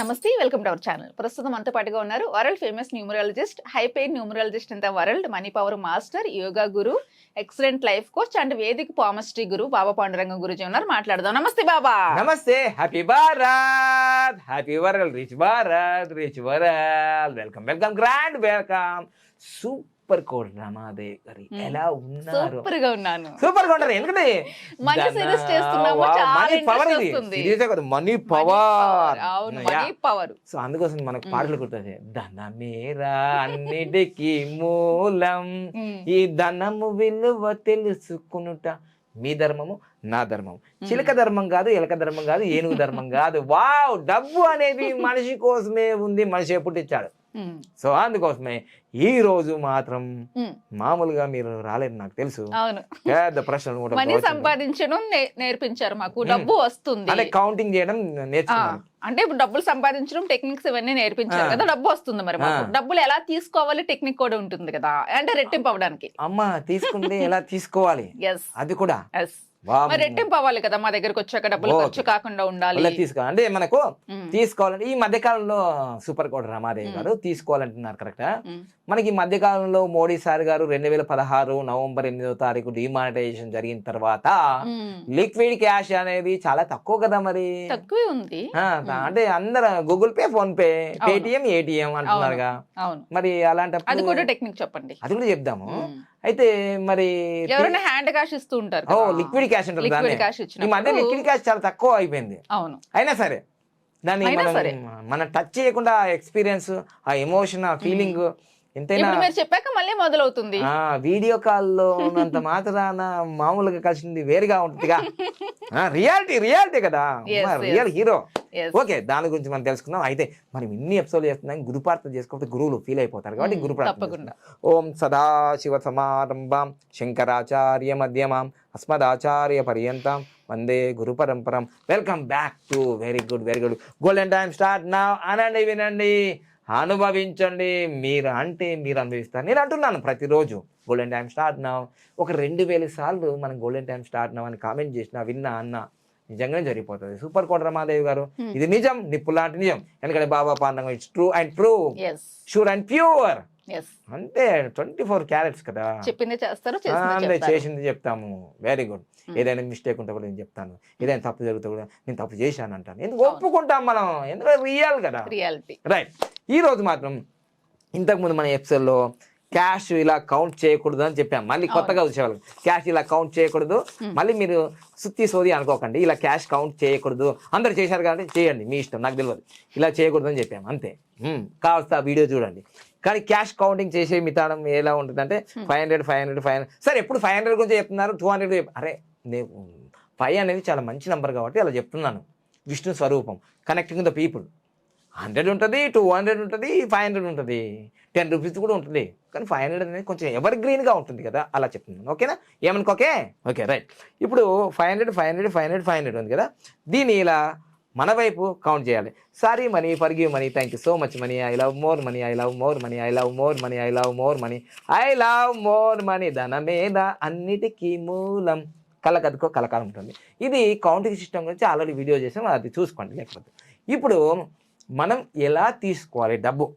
నమస్తే welcome to our channel. ప్రస్తుతం మనతో పాటుగా ఉన్నారు world famous numerologist high paid numerologist in the world money power master yoga guru excellent life coach and Vedic palmistry guru బాబా పాండురంగ గురుజీ ఉన్నారు. మాట్లాడదాం. నమస్తే బాబా. నమస్తే. Happy Bharat happy world rich Bharat rich world welcome welcome grand welcome super Kota Ramadevi గారి. ఎలా ఉన్నారు? సూపర్గా ఉన్నాను. సూపర్గా ఉంటారు ఎందుకంటే మంచి series చేస్తున్నాము, చాలా మనీ పవర్ ఇది. కదా మనీ పవర్. అవును మనీ పవర్. సో అందుకోసం మనకు. పాటలు గుర్తుంది ధనమేరా అన్నిటికీ మూలం. ఈ ధనము విలువ తెలుసుకునుట. మీ ధర్మము నా ధర్మం చిలక ధర్మం కాదు ఎలక ధర్మం కాదు ఏనుగు ధర్మం కాదు. వావ్ డబ్బు అనేది మనిషి కోసమే ఉంది. మనిషి పుట్టించాడు సో అందుకోసమే ఈ రోజు మాత్రం మామూలుగా మీరు రాలేదు నాకు తెలుసు. పెద్ద ప్రశ్నలు మనీ. సంపాదించడం నేర్పించారు మాకు. డబ్బు వస్తుంది. అంటే కౌంటింగ్ చేయడం నేర్చుకున్నాను అంటే ఇప్పుడు డబ్బులు సంపాదించడం టెక్నిక్స్ ఇవన్నీ నేర్పించారు. కదా డబ్బు వస్తుంది మరి. డబ్బులు ఎలా తీసుకోవాలి టెక్నిక్ కూడా ఉంటుంది కదా. అంటే రెట్టింపు అవ్వడానికి. అమ్మ తీసుకుంటే ఎలా తీసుకోవాలి? అది కూడా. మరి రెట్టింపు అవ్వాలి కదా మా దగ్గరకు వచ్చాక డబ్బులు. ఖర్చు కాకుండా ఉండాలి. అలా తీసుకో అంటే మనకు తీసుకోవాలంటే ఈ మధ్య కాలంలో సూపర్ కోట రమాదేవి. గారు తీసుకోవాలంటున్నారు కరెక్టా? మనకి ఈ మధ్య కాలంలో మోడీ సార్ గారు రెండు వేల పదహారు నవంబర్ ఎనిమిదో తారీఖు డిమానిటైజేషన్ జరిగిన తర్వాత. లిక్విడ్ క్యాష్ అనేది చాలా తక్కువ కదా మరి తక్కువే ఉంది అంటే అందరు Google Pay PhonePe. Paytm ATM అంటున్నారుగా అవును మరి అది అలాంటప్పుడు కూడా టెక్నిక్ చెప్పండి అది కూడా చెప్దాము. అయితే మరి ఎవరైనా హ్యాండ్ క్యాష్ ఇస్తూ ఉంటారు ఓ. లిక్విడ్ క్యాష్ ఉంటుంది దాన్ని. ఈ మధ్య లిక్విడ్ క్యాష్ చాలా తక్కువ అయిపోయింది అవును అయినా సరే దాన్ని మనం. మనం టచ్ చేయకుండా ఎక్స్పీరియన్స్ ఆ ఎమోషన్ ఆ ఫీలింగ్ ఇప్పుడు మీరు చెప్పాక మళ్ళీ మొదలవుతుంది. ఆ వీడియో కాల్లో ఉన్నంత మాత్రాన మామూలుగా కలిసింది వేరుగా ఉంటుందిగా. రియాలిటీ రియాలిటీ కదా. రియల్. హీరో. ఓకే దాని గురించి మనం తెలుసుకుందాం. అయితే మనం ఇన్ని ఎపిసోడ్ చేస్తున్నాం గురు ప్రార్థన చేసుకోకపోతే గురువులు ఫీల్ అయిపోతారు కాబట్టి మ్మ్, గురు ప్రార్థన. ఓం సదాశివ సమారంభాం శంకరాచార్య మధ్యమాం అస్మదాచార్య పర్యంతం వందే గురు పరంపరం. Welcome back to very good very good golden time start నా అనండి వినండి. అనుభవించండి. మీరు అంటే మీరు అనుభవిస్తారు. నేను అంటున్నాను ప్రతిరోజు. గోల్డెన్ టైం స్టార్ట్ నా ఒక రెండు వేల సార్లు మనం గోల్డెన్ టైం స్టార్ట్ నా అని కామెంట్ చేసినా విన్నా అన్న నిజంగానే జరిగిపోతుంది. సూపర్ కోట రమాదేవి గారు Hmm. ఇది నిజం నిప్పు లాంటి నిజం. ఎందుకంటే బాబా పాండంగం it's true and true sure and pure అంటే ట్వంటీ ఫోర్ క్యారెట్స్ కదా. చెప్పింది చేస్తారు అంతే. చేసింది చెప్తాము. Very good Hmm. ఏదైనా మిస్టేక్ ఉంటే కూడా నేను చెప్తాను. ఏదైనా తప్పు జరిగితే కూడా నేను తప్పు చేశాను అంటాను ఎందుకు. ఒప్పుకుంటాం మనం? ఎందుకంటే రియల్ కదా. రియాలిటీ రైట్ ఈ రోజు మాత్రం ఇంతకుముందు మన ఎపిసోడ్లో క్యాష్ ఇలా కౌంట్ చేయకూడదు అని చెప్పాం. మళ్ళీ కొత్తగా వచ్చేవాళ్ళు క్యాష్ ఇలా కౌంట్ చేయకూడదు. Hmm. మళ్ళీ మీరు సుత్తి సోది అనుకోకండి. ఇలా క్యాష్ కౌంట్ చేయకూడదు. అందరు చేశారు కాబట్టి చేయండి. మీ ఇష్టం. నాకు తెలియదు. ఇలా చేయకూడదు అని చెప్పాం. అంతే. Hmm. ఆ వీడియో చూడండి. కానీ క్యాష్ కౌంటింగ్ చేసే మితాడం ఎలా ఉంటుందంటే five hundred five hundred five hundred. సరే ఎప్పుడు ఫైవ్ హండ్రెడ్ గురించి చెప్తున్నారు? టూ హండ్రెడ్ అరే నేను ఫైవ్ అనేది చాలా మంచి నెంబర్ కాబట్టి అలా చెప్తున్నాను. విష్ణు స్వరూపం కనెక్టింగ్ ద పీపుల్ హండ్రెడ్ ఉంటుంది టూ హండ్రెడ్ ఉంటుంది ఫైవ్ హండ్రెడ్ ఉంటుంది. టెన్ రూపీస్ కూడా ఉంటుంది. కానీ ఫైవ్ హండ్రెడ్ అనేది కొంచెం ఎవర్ గ్రీన్గా ఉంటుంది కదా అలా చెప్తున్నాను. ఓకేనా? ఏమనుకోకే ఓకే రైట్. ఇప్పుడు five hundred five hundred five hundred five hundred ఉంది కదా దీన్ని ఇలా మన వైపు కౌంట్ చేయాలి. Sorry money forgive money thank you so much money I love more money I love more money I love more money I love more money I love more money ధనమేద అన్నిటికీ మూలం. కలకదుకో కలకాలం ఉంటుంది. ఇది కౌంటింగ్ సిస్టమ్ గురించి already video చేసాం అది చూసుకోండి లేకపోతే. ఇప్పుడు మనం ఎలా తీసుకోవాలి డబ్బు.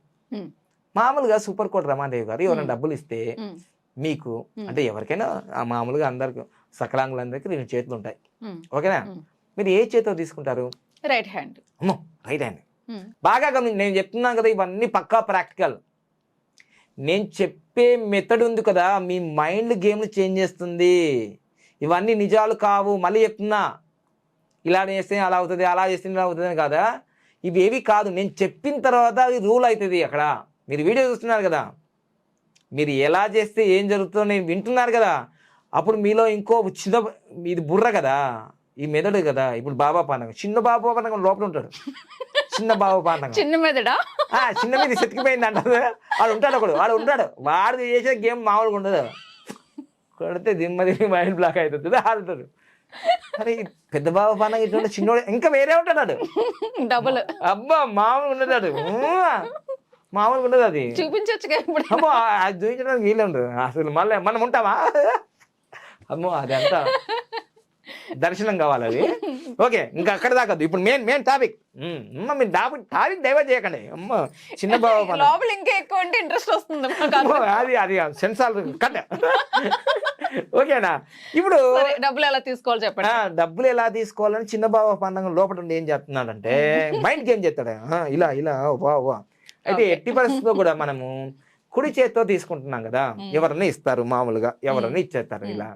మామూలుగా సూపర్ కోట్ రమాదేవి గారు ఎవరైనా. డబ్బులు ఇస్తే మీకు. అంటే ఎవరికైనా మామూలుగా అందరికి సకలాంగులందరికీ రెండు చేతులు ఉంటాయి. ఓకేనా. మీరు ఏ చేతితో తీసుకుంటారు? Right hand. అమ్మో రైట్ హ్యాండ్. బాగా గమని నేను చెప్తున్నాను కదా ఇవన్నీ పక్కా ప్రాక్టికల్. నేను చెప్పే మెథడ్ ఉంది కదా మీ మైండ్ గేమ్లు చేంజ్ చేస్తుంది. ఇవన్నీ నిజాలు కావు. మళ్ళీ చెప్తున్నా ఇలా చేస్తే అలా అవుతుంది అలా చేస్తే ఇలా అవుతుంది అని కాదా? ఇవి ఏవి కాదు. నేను చెప్పిన తర్వాత అది రూల్ అవుతుంది అక్కడ. మీరు వీడియో చూస్తున్నారు కదా. మీరు ఎలా చేస్తే ఏం జరుగుతుందో నేను వింటున్నారు కదా. అప్పుడు మీలో ఇంకో చిన్న ఇది బుర్ర కదా. ఈ మెదడు కదా ఇప్పుడు బాబా పాండగం చిన్న బాబా పాండగం లోపల ఉంటాడు. చిన్న బాబా పాండగం చిన్న మెదడా? ఆ, చిన్న మీద సెతికిపోయింది అంటారు వాడు ఉంటాడు ఒకడు వాడు ఉంటాడు. వాడు చేసే గేమ్ మామూలుగా ఉండదు. కొడితే దిమ్మ దిమ్మ మైండ్ బ్లాక్ అవుతుంది ఆడుతాడు అరే పెద్ద బాబా పాండగ ఇటువంటి చిన్నోడు ఇంకా వేరే ఉంటాడు. డబుల్ అబ్బా మామూలుగా ఉండదు వాడు. ఊ, మామూలుగా ఉండదు అది. ఇప్పుడు. అమ్మో అది చూపించడానికి వీలే ఉండదు. అసలు మళ్ళీ మనం ఉంటామా? అమ్మో అదంతా. దర్శనం కావాలి అది. ఓకే ఇంకా అక్కడ దాకా. ఇప్పుడు మెయిన్ మెయిన్ టాపిక్ అమ్మ మీరు టాపిక్ టాపిక్ డైవర్ట్ చేయకండి. అమ్మ చిన్న బాబా. లోపల ఇంకా ఎక్కువ అంటే ఇంట్రెస్ట్ వస్తుంది. అది అది సెన్సార్ కట్ ఓకేనా ఇప్పుడు డబ్బులు ఎలా తీసుకోవాలి చెప్పండి. డబ్బులు ఎలా తీసుకోవాలని చిన్న బాబా పండుగ లోపల ఉండి ఏం చేస్తున్నాడంటే మైండ్ గేమ్ చేస్తాడు. ఇలా ఇలా వా వా. అయితే. ఎట్టి పరిస్థితుల్లో కూడా మనము కుడి చేత్తో తీసుకుంటున్నాం కదా. ఎవరన్నా ఇస్తారు మామూలుగా ఎవరన్నా ఇచ్చేస్తారు ఇలా.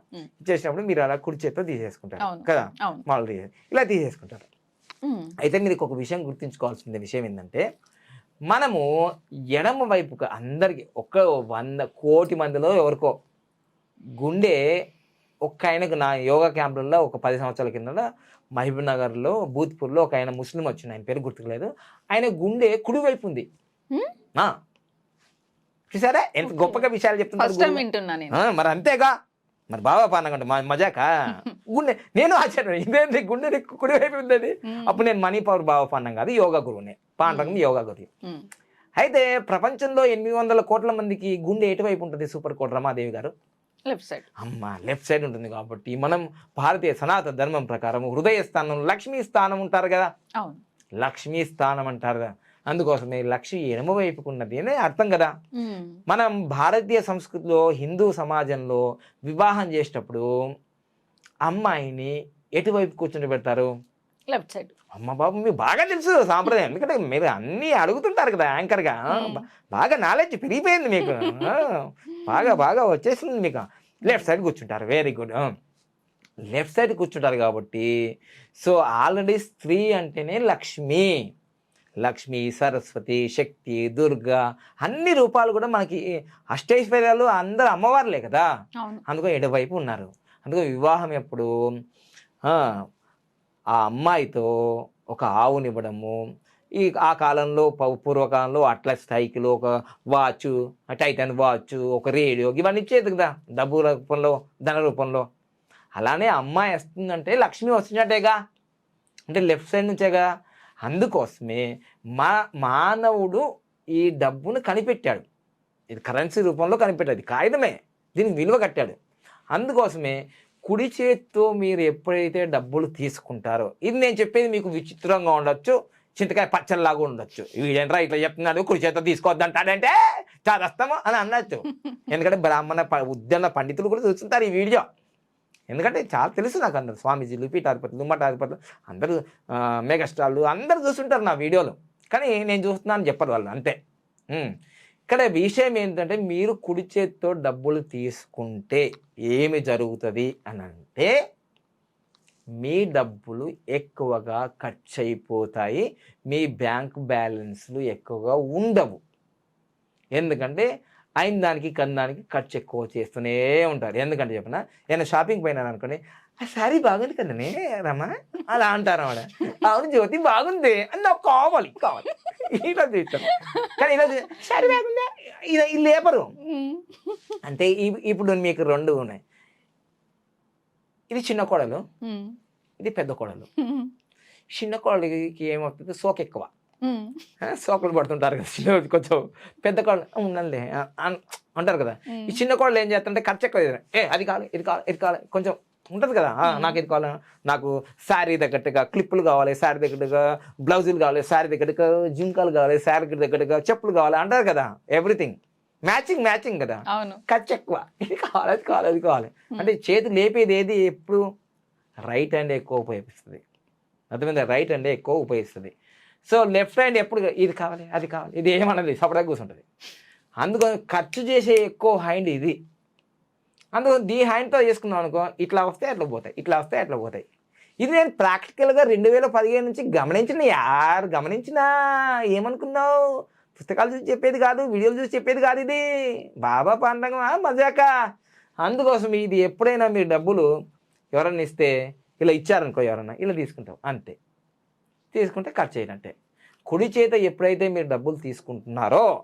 ఇచ్చేసినప్పుడు మీరు అలా కుడి చేత్తో తీసేసుకుంటారు. కదా మామూలుగా ఇలా తీసేసుకుంటారు. అయితే మీరు ఒక విషయం గుర్తుంచుకోవాల్సిన విషయం ఏంటంటే మనము ఎడమ వైపుగా అందరికి ఒక వంద కోటి మందిలో ఎవరికో గుండె ఒక్క ఆయనకు నా యోగా క్యాంపులలో ఒక పది సంవత్సరాల కింద మహబూబ్ నగర్లో భూత్పూర్లో ఒక ఆయన ముస్లిం వచ్చింది ఆయన పేరు గుర్తుకులేదు ఆయన గుండె కుడి వైపు ఉంది. చూసారా? ఎంత. గొప్పగా విషయాలు చెప్తున్నారు మరి అంతేగా? మరి బాబా మా మజాక? గుండె నేను ఆశ్చర్యం. ఇదేంటి గుండె నీకు కుడి వైపు ఉందని. అప్పుడు నేను మనీ పవర్ బాబా పాండం కాదు యోగా గురువునే. పాండం యోగా గురువు. అయితే ప్రపంచంలో ఎనిమిది వందల కోట్ల మందికి గుండె ఎటువైపు ఉంటుంది సూపర్ కోట రమాదేవి గారు? Left side. అమ్మ లెఫ్ట్ సైడ్ ఉంటుంది కాబట్టి మనం భారతీయ సనాతన ధర్మం ప్రకారం హృదయ స్థానం లక్ష్మీ స్థానం ఉంటారు కదా? లక్ష్మీ స్థానం అంటారు కదా? అందుకోసమే లక్ష్మి ఎడమ వైపుకు ఉన్నది అని అర్థం కదా? మనం భారతీయ సంస్కృతిలో హిందూ సమాజంలో వివాహం చేసేటప్పుడు అమ్మాయిని ఎటువైపు కూర్చుని పెడతారు? Left side. అమ్మ బాబు మీకు బాగా తెలుసు సాంప్రదాయం. ఎందుకంటే మీరు అన్నీ అడుగుతుంటారు కదా యాంకర్గా మ్మ్. బాగా నాలెడ్జ్ పెరిగిపోయింది మీకు. బాగా బాగా వచ్చేసింది మీకు. లెఫ్ట్ సైడ్ కూర్చుంటారు. వెరీ గుడ్ లెఫ్ట్ సైడ్ కూర్చుంటారు కాబట్టి సో ఆల్రెడీ స్త్రీ అంటేనే లక్ష్మి. లక్ష్మి సరస్వతి శక్తి దుర్గా అన్ని రూపాలు కూడా మనకి అష్టైశ్వర్యాలు అందరు అమ్మవార్లే కదా. అందుకో ఎడవైపు ఉన్నారు? అందుకో వివాహం ఎప్పుడు? ఆ, అమ్మాయితో ఒక ఆవునివ్వడము ఈ ఆ కాలంలో పూర్వకాలంలో అట్లా సైకిల్ ఒక వాచ్ టైటన్ వాచ్ ఒక రేడియో ఇవన్నీ ఇచ్చేది కదా డబ్బు రూపంలో ధన రూపంలో. అలానే అమ్మాయి వస్తుందంటే లక్ష్మి వస్తున్నట్టేగా అంటే లెఫ్ట్ సైడ్ నుంచేగా అందుకోసమే మా మానవుడు ఈ డబ్బును కనిపెట్టాడు. ఇది కరెన్సీ రూపంలో కనిపెట్టాడు. కాగితమే. దీనికి విలువ కట్టాడు. అందుకోసమే కుడి చేత్తో మీరు ఎప్పుడైతే డబ్బులు తీసుకుంటారో ఇది నేను చెప్పేది మీకు విచిత్రంగా ఉండొచ్చు చింతకాయ పచ్చల్లాగా ఉండొచ్చు. వీడేంట్రా ఇట్లా చెప్తున్నాడు? కుడి చేత్తో తీసుకోవద్దు అంటాడంటే చాదస్తాము అని అనొచ్చు. ఎందుకంటే బ్రాహ్మణ ఉద్యాన పండితులు కూడా చూస్తుంటారు ఈ వీడియో. ఎందుకంటే చాలా తెలుసు నాకు అందరు స్వామీజీలు పీఠాధిపతులు మఠాధిపతులు అందరూ మెగాస్టార్లు అందరూ చూస్తుంటారు నా వీడియోలు. కానీ నేను చూస్తున్నాను చెప్పరు వాళ్ళు అంతే. ఇక్కడ విషయం ఏంటంటే మీరు కుడి చేత్తో డబ్బులు తీసుకుంటే ఏమి జరుగుతుంది అని అంటే మీ డబ్బులు ఎక్కువగా ఖర్చు అయిపోతాయి మీ బ్యాంక్ బ్యాలెన్స్లు ఎక్కువగా ఉండవు. ఎందుకంటే అయిన దానికి కన్నానికి ఖర్చు ఎక్కువ చేస్తూనే ఉంటారు. ఎందుకంటే చెప్పిన నేను షాపింగ్ పోయినాను అనుకోండి ఆ శారీ బాగుంది కదనే రమా అలా అంటారు ఆవిడ. అవును జ్యోతి బాగుంది. అని నాకు కావాలి కావాలి. ఇలా చూస్తాను కానీ ఇలా శారీ బాగుందా? ఇలా ఈ లేపరు అంటే ఇప్పుడు మీకు రెండు ఉన్నాయి. ఇది చిన్న కోడలు. ఇది పెద్ద కోడలు. చిన్న కోడలికి ఏమవుతుంది? సోక ఎక్కువ సోకలు పడుతుంటారు కదా కొంచెం పెద్ద కోడలు ఉండండి అంటారు కదా. ఈ చిన్న కోడలు ఏం చేస్తుంటే ఖర్చు ఎక్కువ. ఏ అది కావాలి ఇది కావాలి ఇది కావాలి కొంచెం ఉంటుంది కదా. నాకు ఇది కావాలి? నాకు శారీ తగ్గట్టుగా క్లిప్పులు కావాలి శారీ తగ్గట్టుగా బ్లౌజులు కావాలి శారీ తగ్గట్టుగా జింకాలు కావాలి శారీ తగ్గట్టుగా చెప్పులు కావాలి అంటారు కదా ఎవ్రీథింగ్. మ్యాచింగ్ మ్యాచింగ్ కదా. అవును. ఖర్చు ఎక్కువ ఇది కావాలి అది కావాలి అది కావాలి. అంటే చేతి లేపేది ఏది ఎప్పుడు? రైట్ హ్యాండ్ ఎక్కువ ఉపయోగిస్తుంది. అర్థమైందా? రైట్ హ్యాండ్ ఎక్కువ ఉపయోగిస్తుంది. సో లెఫ్ట్ హ్యాండ్ ఎప్పుడు ఇది కావాలి అది కావాలి ఇది ఏమన్నది సపరేట్గా కూర్చుంటుంది. అందుకని ఖర్చు చేసే ఎక్కువ హ్యాండ్ ఇది. అందుకని దీ హ్యాండ్తో చేసుకున్నాం అనుకో ఇట్లా వస్తే అట్లా పోతాయి ఇట్లా వస్తే అట్లా పోతాయి. ఇది నేను ప్రాక్టికల్గా రెండు వేల పదిహేను నుంచి గమనించిన యార్ గమనించినా ఏమనుకున్నావు? పుస్తకాలు చూసి చెప్పేది కాదు వీడియోలు చూసి చెప్పేది కాదు ఇది. బాబా పండగ మజాక? అందుకోసం ఇది ఎప్పుడైనా మీరు డబ్బులు ఎవరన్నా ఇస్తే ఇలా ఇచ్చారనుకో ఎవరన్నా ఇలా తీసుకుంటాం అంతే. తీసుకుంటే ఖర్చు అయినట్టే కుడి చేత ఎప్పుడైతే మీరు డబ్బులు తీసుకుంటున్నారో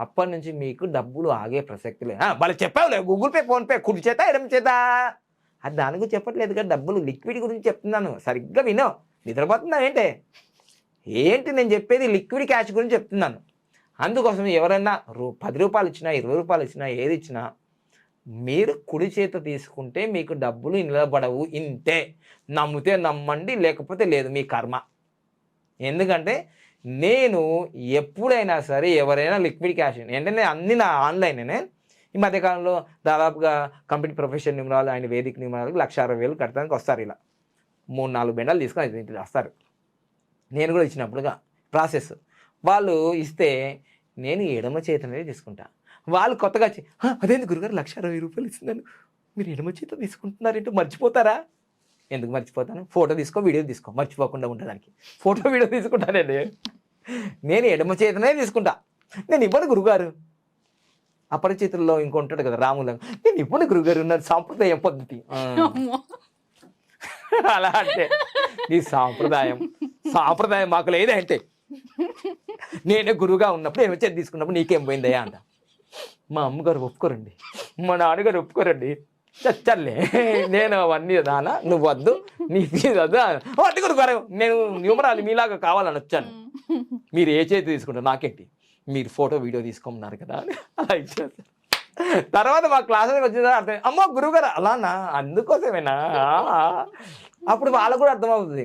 అప్పటి నుంచి మీకు డబ్బులు ఆగే ప్రసక్తి లేదు. వాళ్ళు చెప్పావులే గూగుల్ పే ఫోన్పే కుడి చేత ఎడమ చేత. అది దాని గురించి చెప్పట్లేదు కదా. డబ్బులు లిక్విడ్ గురించి చెప్తున్నాను. సరిగ్గా వినో. నిద్రపోతున్నావు ఏంటి? ఏంటి నేను చెప్పేది? లిక్విడ్ క్యాష్ గురించి చెప్తున్నాను. అందుకోసం ఎవరైనా రూ పది రూపాయలు ఇచ్చినా ఇరవై రూపాయలు ఇచ్చినా ఏది ఇచ్చినా మీరు కుడి చేత తీసుకుంటే మీకు డబ్బులు నిలబడవు. ఇంతే. నమ్మితే నమ్మండి లేకపోతే లేదు మీ కర్మ. ఎందుకంటే నేను ఎప్పుడైనా సరే ఎవరైనా లిక్విడ్ క్యాష్ ఏంటంటే అన్ని నా ఆన్లైన్నే ఈ మధ్యకాలంలో దాదాపుగా కంపెనీ ప్రొఫెషన్ నిమరాలు ఆయన వేదిక నిమరాలకు లక్ష అరవై వేలు కట్టడానికి వస్తారు ఇలా. మూడు నాలుగు బెండాలు తీసుకొని ఐదు ఇంటికి వస్తారు. నేను కూడా ఇచ్చినప్పుడుగా ప్రాసెస్. వాళ్ళు ఇస్తే నేను ఎడమ చేతనే తీసుకుంటా. వాళ్ళు కొత్తగా వచ్చి అదేంది గురుగారు లక్ష అరవై రూపాయలు ఇస్తున్నాను మీరు ఎడమ చేత తీసుకుంటున్నారేంటో మర్చిపోతారా? ఎందుకు మర్చిపోతాను? ఫోటో తీసుకో వీడియో తీసుకో. మర్చిపోకుండా ఉండడానికి. ఫోటో వీడియో తీసుకుంటానండి. నేను ఎడమ చేతనే తీసుకుంటా. నేను ఇవ్వను గురుగారు. అపరిచితుల్లో ఇంకొంటాడు కదా రాముల. నేను ఇవ్వను గురుగారు ఉన్నారు సాంప్రదాయం పద్ధతి. అలా అంటే ఈ సాంప్రదాయం. సాంప్రదాయం మాకు లేదే అంటే నేనే గురువుగా ఉన్నప్పుడు నేను వచ్చేది తీసుకున్నప్పుడు నీకేం పోయిందయ్యా అంట. మా అమ్మగారు ఒప్పుకోరండి. మా నాన్నగారు ఒప్పుకోరండి. చచ్చర్లే నేను అవన్నీ నాన్న నువ్వు వద్దు నీ ఫీజు వద్దు వద్దు గురుగారు నేను న్యూమరాలు మీలాగా కావాలని వచ్చాను. మీరు ఏ చేతి తీసుకుంటారు? నాకేంటి? మీరు ఫోటో వీడియో తీసుకోమన్నారు కదా అని. అలా ఇచ్చారు తర్వాత మా క్లాసులకు వచ్చిన అర్థం అమ్మో గురువుగారు అలానా? అందుకోసమేనా. అప్పుడు వాళ్ళకు కూడా అర్థమవుతుంది.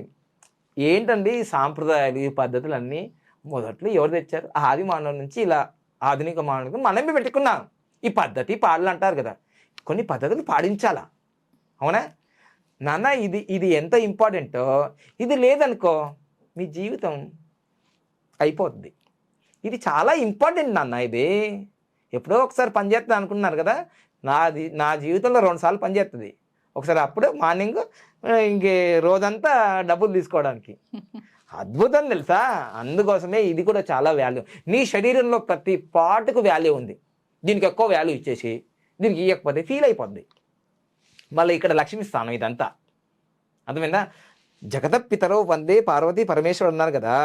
ఏంటండి సాంప్రదాయాలు ఈ పద్ధతులు అన్నీ మొదట్లో ఎవరు తెచ్చారు? ఆది మానవుల నుంచి ఇలా ఆధునిక మానవులకు మనమే పెట్టుకున్నాం. ఈ పద్ధతి పాటలు అంటారు కదా. కొన్ని పద్ధతులు పాటించాలా? అవునా? నాన్న ఇది ఇది ఎంత ఇంపార్టెంటో ఇది లేదనుకో మీ జీవితం అయిపోద్ది. ఇది చాలా ఇంపార్టెంట్ నాన్న ఇది. ఎప్పుడో ఒకసారి పనిచేస్తుంది అనుకున్నారు కదా? నాది నా జీవితంలో రెండుసార్లు పనిచేస్తుంది ఒకసారి అప్పుడు మార్నింగ్ ఇంకే రోజంతా డబ్బులు తీసుకోవడానికి. అద్భుతం తెలుసా? అందుకోసమే ఇది కూడా చాలా వాల్యూ. నీ శరీరంలో ప్రతి పార్ట్కు వాల్యూ ఉంది. దీనికి ఎక్కువ వాల్యూ ఇచ్చేసి. దీనికి ఇవ్వకపోతే ఫీల్ అయిపోద్ది. మళ్ళీ ఇక్కడ లక్ష్మి స్థానం ఇదంతా. అర్థమైందా? జగదపితరో వందే పార్వతి పరమేశ్వరుడు అన్నారు కదా.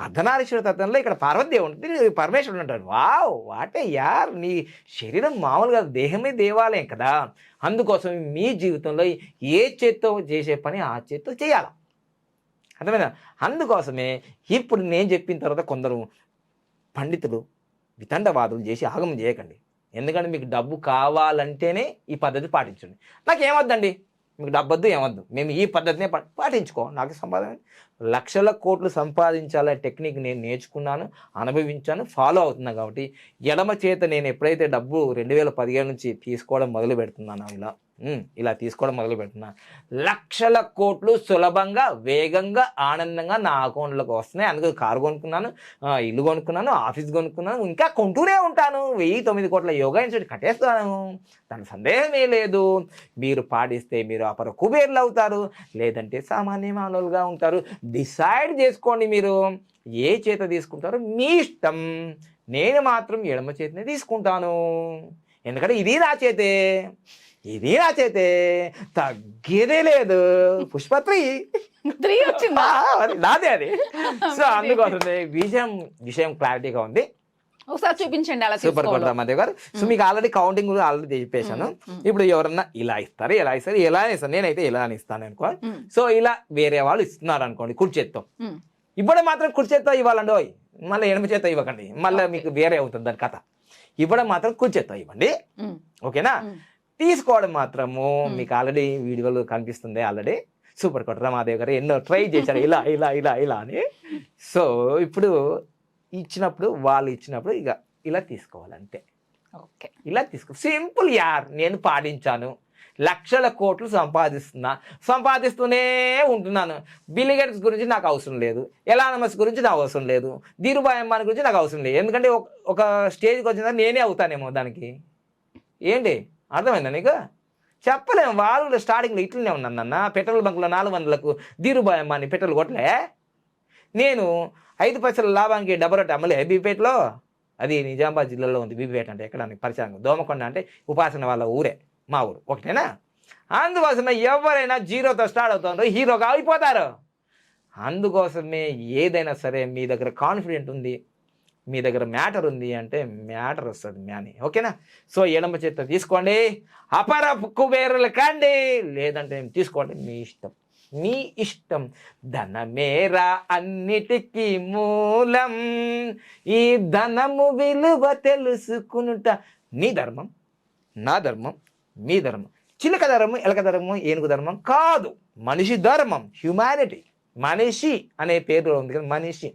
అర్ధనారీశ్వర తత్వంలో ఇక్కడ పార్వతి ఉంటుంది పరమేశ్వరుడు అంటారు వావ్ వాటే యార్ నీ శరీరం మామూలుగా దేహమే దేవాలయం కదా. అందుకోసం మీ జీవితంలో ఏ చేత్తో చేసే పని ఆ చేత్తో చేయాలి? అర్థమైనా అందుకోసమే ఇప్పుడు నేను చెప్పిన తర్వాత కొందరు పండితులు వితండవాదులు చేసి ఆగమం చేయకండి. ఎందుకంటే మీకు డబ్బు కావాలంటేనే ఈ పద్ధతి పాటించండి. నాకు ఏమొద్దండి మీకు డబ్బొద్దు ఏమొద్దు. మేము ఈ పద్ధతినే పాటించుకో. నాకు సంపాదన లక్షల కోట్లు సంపాదించాలనే టెక్నిక్ నేను నేర్చుకున్నాను అనుభవించాను ఫాలో అవుతున్నా కాబట్టి ఎడమ చేత నేను ఎప్పుడైతే డబ్బు రెండు వేల పదిహేను నుంచి తీసుకోవడం మొదలు పెడుతున్నాను ఇలా ఇలా తీసుకోవడం మొదలు పెడుతున్నా. లక్షల కోట్లు సులభంగా వేగంగా ఆనందంగా నా అకౌంట్లోకి వస్తున్నాయి. అందుకే కారు కొనుక్కున్నాను ఇల్లు కొనుక్కున్నాను ఆఫీస్ కొనుక్కున్నాను ఇంకా కొంటూనే ఉంటాను. వెయ్యి తొమ్మిది కోట్ల యోగా ఇన్స్టిట్యూట్ కట్టేస్తాను. దాని సందేహమే లేదు. మీరు పాటిస్తే మీరు అపర కుబేర్లు అవుతారు. లేదంటే సామాన్య మానవులుగా ఉంటారు. డిసైడ్ చేసుకోండి మీరు. ఏ చేత తీసుకుంటారో మీ ఇష్టం. నేను మాత్రం ఎడమ చేతినే తీసుకుంటాను. ఎందుకంటే ఇది నా చేతే. ఇది నా చేతే తగ్గేదే లేదు. పుష్పత్రి త్రీ. వచ్చిందా? ఆ, అది నాదే అది. సో అందుకోసమే విషయం విషయం క్లారిటీగా ఉంది. ఒకసారి చూపించండి అలా సూపర్. కొడతా మధ్య గారు సో మీకు ఆల్రెడీ కౌంటింగ్ కూడా ఆల్రెడీ చెప్పేశాను. ఇప్పుడు ఎవరన్నా ఇలా ఇస్తారు ఎలా ఇస్తారు ఎలా ఇస్తారు. నేనైతే ఇలా అని ఇస్తాను అనుకో. సో ఇలా వేరే వాళ్ళు ఇస్తున్నారు అనుకోండి కుడి చేత్తో. మ్మ్. ఇవ్వడం మాత్రం కుడి చేత్తో ఇవ్వాలండి ఓయ్. మళ్ళీ ఎడమ చేత్తో ఇవ్వకండి. మళ్ళీ మీకు వేరే అవుతుంది దాని కథ. ఇవ్వడం మాత్రం కుడి చేత్తో ఇవ్వండి. ఓకేనా. తీసుకోవడం మాత్రము మీకు ఆల్రెడీ వీడియోలో కనిపిస్తుంది ఆల్రెడీ. సూపర్ కొట్ట రామాదేవ్ గారు ఎన్నో ట్రై చేశారు. ఇలా ఇలా ఇలా ఇలా అని. సో ఇప్పుడు ఇచ్చినప్పుడు వాళ్ళు ఇచ్చినప్పుడు ఇక ఇలా తీసుకోవాలంతే. ఓకే. ఇలా తీసుకో సింపుల్ యార్ నేను పాటించాను. లక్షల కోట్లు సంపాదిస్తున్నా సంపాదిస్తూనే ఉంటున్నాను. బిలిగేట్స్ గురించి నాకు అవసరం లేదు. ఎలానమస్ గురించి నాకు అవసరం లేదు. ధీరుభాయ్ అంబానీ గురించి నాకు అవసరం లేదు. ఎందుకంటే ఒక- స్టేజ్కి వచ్చిన నేనే అవుతానేమో దానికి. ఏంటి? అర్థమైందా నీకు? చెప్పలేము వాళ్ళు స్టార్టింగ్లో ఇట్లనే ఉన్నానన్న పెట్రోల్ బంక్లో నాలుగు వందలకు దీరూపాయమా అని పెట్రోల్ కొట్టలే. నేను ఐదు పైసల లాభానికి డబ్బు రొట్టె అమ్మలే బీపేటలో అది నిజామాబాద్ జిల్లాలో ఉంది బీపేట అంటే ఎక్కడ పరిచయం దోమకొండ అంటే ఉపాసన వాళ్ళ ఊరే మా ఊరు. ఒకటేనా అందుకోసమే ఎవరైనా జీరోతో స్టార్ట్ అవుతారో హీరోగా అయిపోతారు. అందుకోసమే ఏదైనా సరే మీ దగ్గర కాన్ఫిడెంట్ ఉంది. మీ దగ్గర మ్యాటర్ ఉంది అంటే మ్యాటర్ వస్తుంది మ్యాని. ఓకేనా? సో ఎడమ చేత తీసుకోండి. అపర కుబేరులు కండి. లేదంటే తీసుకోండి. మీ ఇష్టం. మీ ఇష్టం. ధనమేరా అన్నిటికీ మూలం. ఈ ధనము విలువ తెలుసుకునుట. నీ ధర్మం నా ధర్మం మీ ధర్మం. చిలక ధర్మం ఎలక ధర్మం ఏనుగు ధర్మం కాదు. మనిషి ధర్మం హ్యుమానిటీ మనిషి అనే పేరు ఉంది కదా మనిషి.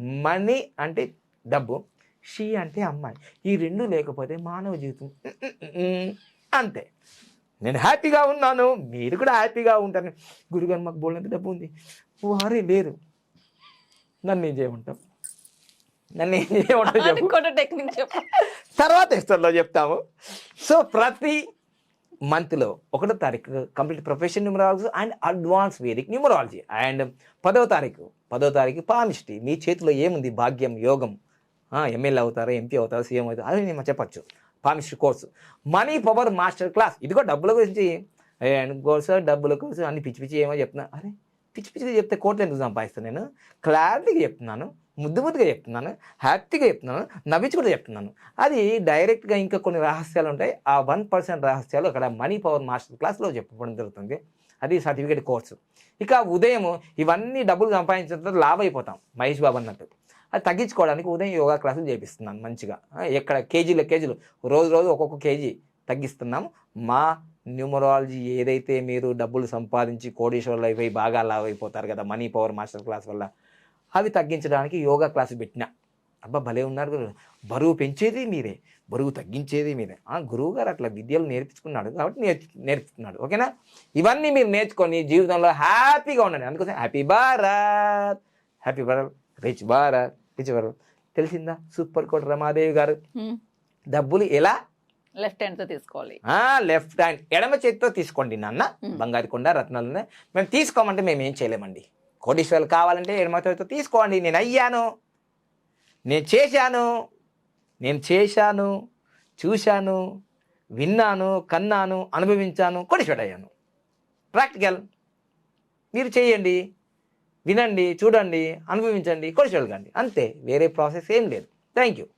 మనీ అంటే డబ్బు షీ అంటే అమ్మాయి. ఈ రెండు లేకపోతే మానవ జీవితం అంతే. నేను హ్యాపీగా ఉన్నాను మీరు కూడా హ్యాపీగా ఉంటారు. గురుగారు మాకు బోల్డంత డబ్బు ఉంది. వారే లేరు. నన్ను ఏం చేయమంటాం నన్ను ఏం చెప్పు. టెక్నిక్ చెప్పు. తర్వాత ఎపిసోడ్లో చెప్తాము. సో ప్రతి మంత్లో ఒకటో తారీఖు complete profession numerology and advance Vedic numerology. And పదవ తారీఖు పదవ తారీఖు పామిస్ట్రీ మీ చేతిలో ఏముంది? భాగ్యం యోగం. ఎమ్మెల్యే అవుతారు ఎంపీ అవుతారు సీఎం అవుతారు అది నేను చెప్పచ్చు. Palmistry course money power master class ఇదిగో డబ్బుల గురించి. కోర్సు డబ్బుల కోసం అన్ని పిచ్చి పిచ్చి ఏమో చెప్తున్నా. అరే పిచ్చి పిచ్చిగా చెప్తే కోట్లు ఎందుకు సంపాదిస్తాను నేను? క్లారిటీగా చెప్తున్నాను ముద్దు ముద్దుగా చెప్తున్నాను హ్యాపీగా చెప్తున్నాను నవ్వించి కూడా చెప్తున్నాను. అది డైరెక్ట్గా ఇంకా కొన్ని రహస్యాలు ఉంటాయి. ఆ వన్ పర్సెంట్ రహస్యాలు అక్కడ మనీ పవర్ మాస్టర్ క్లాస్లో చెప్పడం జరుగుతుంది. అది సర్టిఫికేట్ కోర్సు ఇక ఉదయం ఇవన్నీ డబ్బులు సంపాదించిన తర్వాత లాభ అయిపోతాం మహేష్ బాబు అన్నట్టు. అది తగ్గించుకోవడానికి ఉదయం యోగా క్లాసులు చేపిస్తున్నాను మంచిగా. ఎక్కడ కేజీల కేజీలు. రోజు రోజు ఒక్కొక్క కేజీ తగ్గిస్తున్నాము. మా న్యూమరాలజీ ఏదైతే మీరు డబ్బులు సంపాదించి కోడీశ్వర్లు అయిపోయి బాగా లావ్ అయిపోతారు కదా మనీ పవర్ మాస్టర్ క్లాస్ వల్ల అవి తగ్గించడానికి యోగా క్లాసు పెట్టిన. అబ్బా భలే ఉన్నారు గురు. బరువు పెంచేది మీరే. బరువు తగ్గించేది మీరే. ఆ గురువు గారు అట్లా విద్యలు నేర్పించుకున్నాడు కాబట్టి నేర్చు నేర్పుతున్నాడు ఓకేనా? ఇవన్నీ మీరు నేర్చుకొని జీవితంలో హ్యాపీగా ఉండండి. అందుకోసం happy Bharat. Happy Bharat. Rich Bharat. Bharat తెలిసిందా? సూపర్ కోట్ రమాదేవి గారు. డబ్బులు ఎలా? లెఫ్ట్ హ్యాండ్తో తీసుకోవాలి లెఫ్ట్ హ్యాండ్. ఎడమ చేతితో తీసుకోండి నాన్న. బంగారు కొండ రత్నాలు. మేము తీసుకోమంటే మేము ఏం చేయలేమండి. కోటీశ్వర్లు కావాలంటే ఎడమ చేతితో తీసుకోండి. నేను అయ్యాను. నేను చేశాను. నేను చేశాను. చూశాను. విన్నాను. కన్నాను. అనుభవించాను. కోటీశ్వరుడు అయ్యాను. ప్రాక్టికల్. మీరు చేయండి. వినండి చూడండి అనుభవించండి కోటీశ్వరులు వెళ్ళకండి అంతే వేరే ప్రాసెస్ ఏం లేదు. Thank you